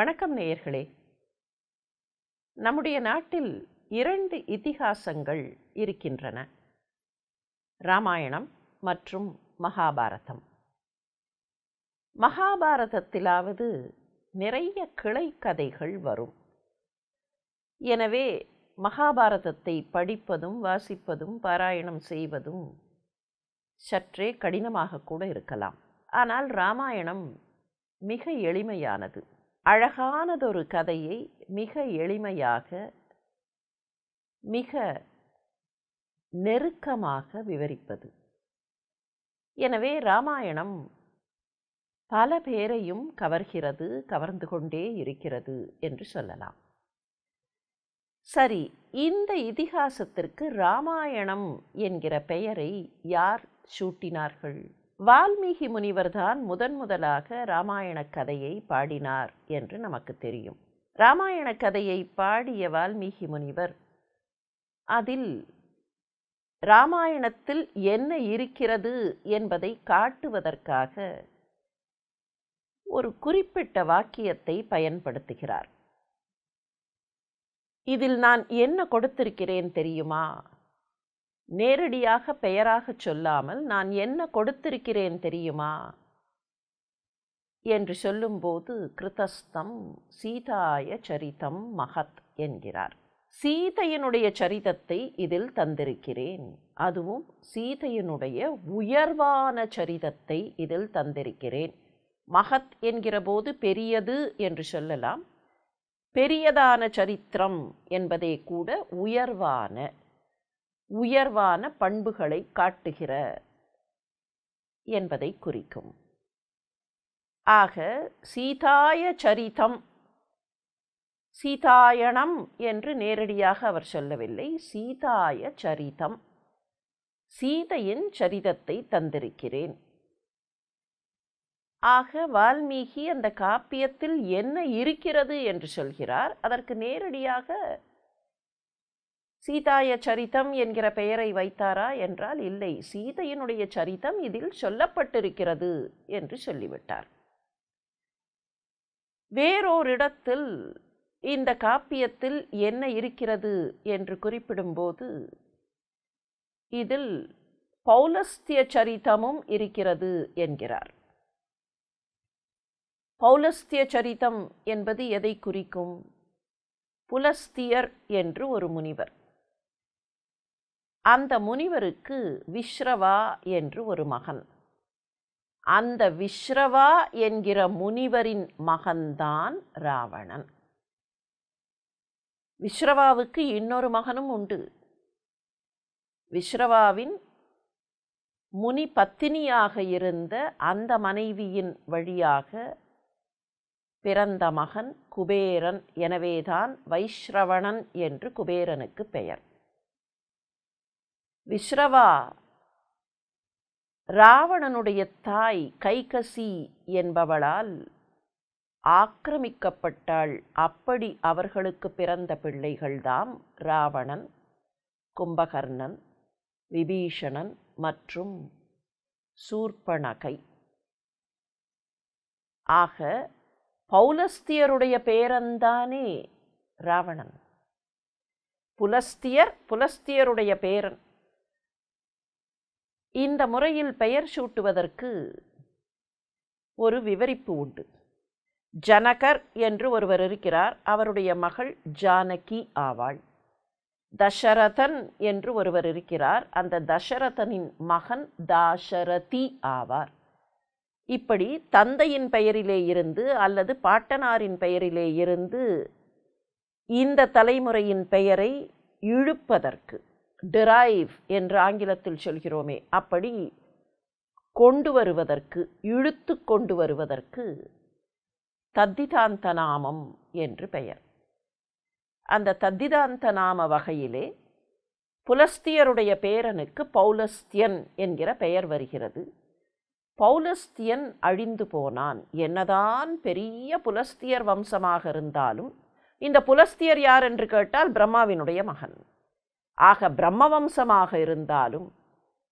வணக்கம் நேயர்களே. நம்முடைய நாட்டில் இரண்டு இதிகாசங்கள் இருக்கின்றன. ராமாயணம் மற்றும் மகாபாரதம். மகாபாரதத்திலாவது நிறைய கிளை கதைகள் வரும். எனவே மகாபாரதத்தை படிப்பதும் வாசிப்பதும் பாராயணம் செய்வதும் சற்றே கடினமாக கூட இருக்கலாம். ஆனால் ராமாயணம் மிக எளிமையானது. அழகானதொரு கதையை மிக எளிமையாக மிக நெருக்கமாக விவரிப்பது. எனவே ராமாயணம் பல பேரையும் கவர்கிறது கவர்ந்து கொண்டே இருக்கிறது என்று சொல்லலாம். சரி இந்த இதிகாசத்திற்கு ராமாயணம் என்கிற பெயரை யார் சூட்டினார்கள்? வால்மீகி முனிவர்தான் முதன் முதலாக ராமாயண கதையை பாடினார் என்று நமக்கு தெரியும். ராமாயண கதையை பாடிய வால்மீகி முனிவர் அதில் ராமாயணத்தில் என்ன இருக்கிறது என்பதை காட்டுவதற்காக ஒரு குறிப்பிட்ட வாக்கியத்தை பயன்படுத்துகிறார். இதில் நான் என்ன கொடுத்திருக்கிறேன் தெரியுமா? நேரடியாக பெயராக சொல்லாமல் நான் என்ன கொடுத்திருக்கிறேன் தெரியுமா? என்று சொல்லும்போது கிருதஸ்தம் சீதாய சரிதம் மகத் என்கிறார். சீதையினுடைய சரிதத்தை இதில் தந்திருக்கிறேன். அதுவும் சீதையினுடைய உயர்வான சரிதத்தை இதில் தந்திருக்கிறேன். மகத் என்கிறபோது பெரியது என்று சொல்லலாம். பெரியதான சரித்திரம் என்பதே கூட உயர்வான உயர்வான பண்புகளை காட்டுகிற என்பதை குறிக்கும். ஆக சீதாய சரிதம் சீதாயணம் என்று நேரடியாக அவர் சொல்லவில்லை. சீதாய சரிதம் சீதையின் சரிதத்தை தந்திருக்கிறேன். ஆக வால்மீகி அந்த காப்பியத்தில் என்ன இருக்கிறது என்று சொல்கிறார். அதற்கு நேரடியாக சீதாய சரிதம் என்கிற பெயரை வைத்தாரா என்றால் இல்லை. சீதையினுடைய சரிதம் இதில் சொல்லப்பட்டிருக்கிறது என்று சொல்லிவிட்டார். வேறோரிடத்தில் இந்த காப்பியத்தில் என்ன இருக்கிறது என்று குறிப்பிடும்போது இதில் பௌலஸ்திய சரிதமும் இருக்கிறது என்கிறார். பௌலஸ்திய சரிதம் என்பது எதை குறிக்கும்? புலஸ்தியர் என்று ஒரு முனிவர். அந்த முனிவருக்கு விஸ்ரவா என்று ஒரு மகன். அந்த விஸ்ரவா என்கிற முனிவரின் மகன்தான் ராவணன். விஸ்ரவாவுக்கு இன்னொரு மகனும் உண்டு. விஸ்ரவாவின் முனி பத்தினியாக இருந்த அந்த மனைவியின் வழியாக பிறந்த மகன் குபேரன். எனவேதான் வைஸ்ரவணன் என்று குபேரனுக்கு பெயர். விஸ்ரவா ராவணனுடைய தாய் கைகசி என்பவளால் ஆக்கிரமிக்கப்பட்டாள். அப்படி அவர்களுக்கு பிறந்த பிள்ளைகள்தாம் ராவணன் கும்பகர்ணன் விபீஷணன் மற்றும் சூர்பனகை. ஆக பௌலஸ்தியருடைய பேரன்தானே ராவணன். புலஸ்தியர் புலஸ்தியருடைய பேரன். இந்த முறையில் பெயர் சூட்டுவதற்கு ஒரு விவரிப்பு உண்டு. ஜனகர் என்று ஒருவர் இருக்கிறார். அவருடைய மகள் ஜானகி ஆவாள். தசரதன் என்று ஒருவர் இருக்கிறார். அந்த தசரதனின் மகன் தாசரதி ஆவார். இப்படி தந்தையின் பெயரிலே இருந்து அல்லது பாட்டனாரின் பெயரிலே இருந்து இந்த தலைமுறையின் பெயரை இழுப்பதற்கு டிரைவ் என்று ஆங்கிலத்தில் சொல்கிறோமே அப்படி கொண்டு வருவதற்கு இழுத்து கொண்டு வருவதற்கு தத்திதாந்த நாமம் என்று பெயர். அந்த தத்திதாந்த நாம வகையிலே புலஸ்தியருடைய பேரனுக்கு பௌலஸ்தியன் என்கிற பெயர் வருகிறது. பௌலஸ்தியன் அழிந்து போனான். என்னதான் பெரிய புலஸ்தியர் வம்சமாக இருந்தாலும் இந்த புலஸ்தியர் யார் என்று கேட்டால் பிரம்மாவினுடைய மகன். ஆக பிரம்மவம்சமாக இருந்தாலும்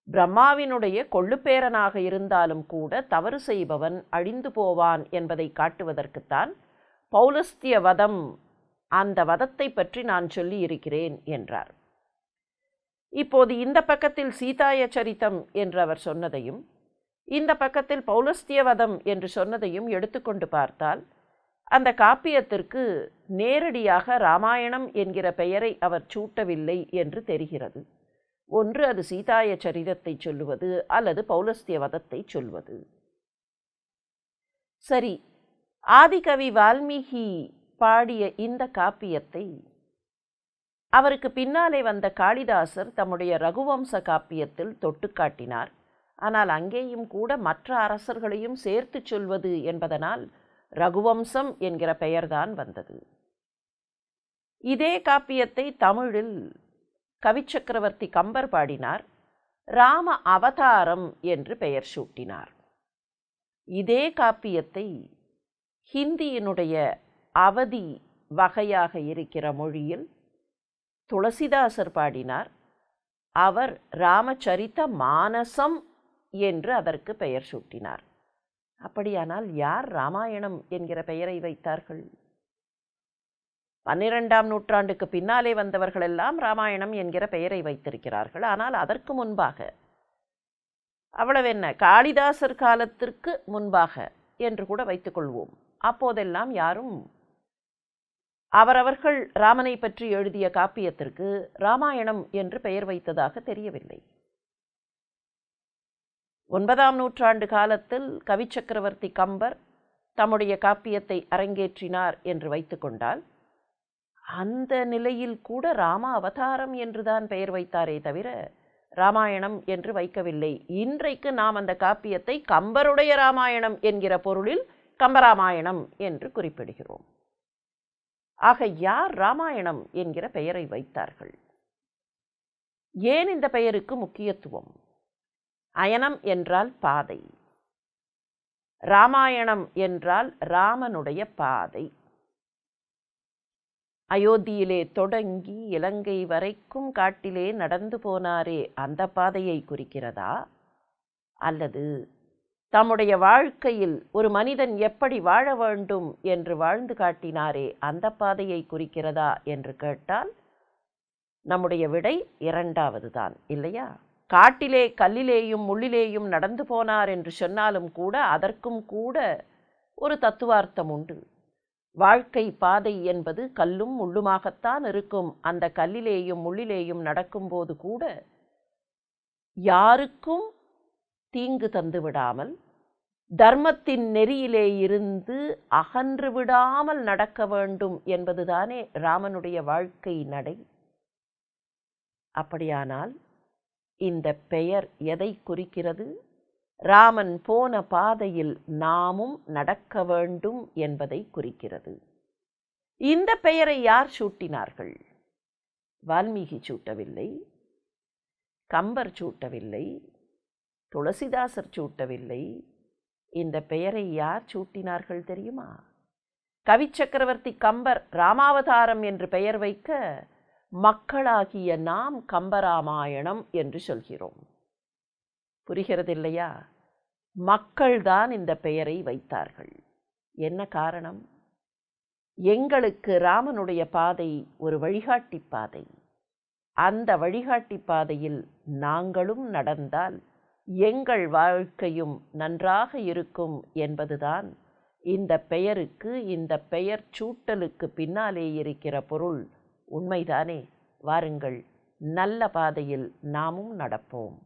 பிரம்மாவினுடைய கொள்ளுப்பேரனாக இருந்தாலும் கூட தவறு செய்பவன் அழிந்து போவான் என்பதை காட்டுவதற்குத்தான் பௌலஸ்திய வதம் அந்த வதத்தை பற்றி நான் சொல்லி இருக்கிறேன் என்றார். இப்போது இந்த பக்கத்தில் சீதாய சரித்தம் என்று அவர் சொன்னதையும் இந்த பக்கத்தில் பௌலஸ்திய வதம் என்று சொன்னதையும் எடுத்துக்கொண்டு பார்த்தால் அந்த காப்பியத்திற்கு நேரடியாக ராமாயணம் என்கிற பெயரை அவர் சூட்டவில்லை என்று தெரிகிறது. ஒன்று அது சீதாய சரிதத்தை சொல்லுவது அல்லது பௌலஸ்திய வதத்தை சொல்வது. சரி ஆதிகவி வால்மீகி பாடிய இந்த காப்பியத்தை அவருக்கு பின்னாலே வந்த காளிதாசர் தம்முடைய ரகுவம்ச காப்பியத்தில் தொட்டு காட்டினார். ஆனால் அங்கேயும் கூட மற்ற அரசர்களையும் சேர்த்து சொல்வது என்பதனால் ரகுவம்சம் என்கிற பெயர்தான் வந்தது. இதே காப்பியத்தை தமிழில் கவிச்சக்கரவர்த்தி கம்பர் பாடினார் ராம அவதாரம் என்று பெயர் சூட்டினார். இதே காப்பியத்தை ஹிந்தியினுடைய அவதி வகையாக இருக்கிற மொழியில் துளசிதாசர் பாடினார். அவர் ராமச்சரித்த மானசம் என்று அதற்கு பெயர் சூட்டினார். அப்படியானால் யார் ராமாயணம் என்கிற பெயரை வைத்தார்கள்? பன்னிரெண்டாம் நூற்றாண்டுக்கு பின்னாலே வந்தவர்களெல்லாம் ராமாயணம் என்கிற பெயரை வைத்திருக்கிறார்கள். ஆனால் அதற்கு முன்பாக அவ்வளவென்ன காளிதாசர் காலத்திற்கு முன்பாக என்று கூட வைத்துக்கொள்வோம் அப்போதெல்லாம் யாரும் அவரவர்கள் ராமனை பற்றி எழுதிய காப்பியத்திற்கு ராமாயணம் என்று பெயர் வைத்ததாக தெரியவில்லை. ஒன்பதாம் நூற்றாண்டு காலத்தில் கவிச்சக்கரவர்த்தி கம்பர் தம்முடைய காப்பியத்தை அரங்கேற்றினார் என்று வைத்துக்கொண்டால் அந்த நிலையில் கூட ராம அவதாரம் என்றுதான் பெயர் வைத்தாரே தவிர ராமாயணம் என்று வைக்கவில்லை. இன்றைக்கு நாம் அந்த காப்பியத்தை கம்பருடைய ராமாயணம் என்கிற பொருளில் கம்பராமாயணம் என்று குறிப்பிடுகிறோம். ஆக யார் ராமாயணம் என்கிற பெயரை வைத்தார்கள்? ஏன் இந்த பெயருக்கு முக்கியத்துவம்? அயனம் என்றால் பாதை. ராமாயணம் என்றால் ராமனுடைய பாதை. அயோத்தியிலே தொடங்கி இலங்கை வரைக்கும் காட்டிலே நடந்து போனாரே அந்த பாதையை குறிக்கிறதா? அல்லது தம்முடைய வாழ்க்கையில் ஒரு மனிதன் எப்படி வாழ வேண்டும் என்று வாழ்ந்து காட்டினாரே அந்த பாதையை குறிக்கிறதா என்று கேட்டால் நம்முடைய விடை இரண்டாவது தான் இல்லையா? காட்டிலே கல்லிலேயும் முள்ளிலேயும் நடந்து போனார் என்று சொன்னாலும் கூட அதற்கும் கூட ஒரு தத்துவார்த்தம் உண்டு. வாழ்க்கை பாதை என்பது கல்லும் முள்ளுமாகத்தான் இருக்கும். அந்த கல்லிலேயும் முள்ளிலேயும் நடக்கும்போது கூட யாருக்கும் தீங்கு தந்து விடாமல் தர்மத்தின் நெறியிலே இருந்து அகன்று விடாமல் நடக்க வேண்டும் என்பதுதானே ராமனுடைய வாழ்க்கை நடை. அப்படியானால் இந்த பெயர் எதை குறிக்கிறது? ராமன் போன பாதையில் நாமும் நடக்க வேண்டும் என்பதை குறிக்கிறது. இந்த பெயரை யார் சூட்டினார்கள்? வால்மீகி சூட்டவில்லை கம்பர் சூட்டவில்லை துளசிதாசர் சூட்டவில்லை. இந்த பெயரை யார் சூட்டினார்கள் தெரியுமா? கவிச்சக்கரவர்த்தி கம்பர் ராமாவதாரம் என்று பெயர் வைக்க மக்களாகிய நாம் கம்பராமாயணம் என்று சொல்கிறோம். புரிகிறதில்லையா? மக்கள்தான் இந்த பெயரை வைத்தார்கள். என்ன காரணம்? எங்களுக்கு ராமனுடைய பாதை ஒரு வழிகாட்டி பாதை. அந்த வழிகாட்டி பாதையில் நாங்களும் நடந்தால் எங்கள் வாழ்க்கையும் நன்றாக இருக்கும் என்பதுதான் இந்த பெயருக்கு இந்த பெயர் சூட்டலுக்கு பின்னாலே இருக்கிற பொருள். உண்மைதானே? வாருங்கள் நல்ல பாதையில் நாமும் நடப்போம்.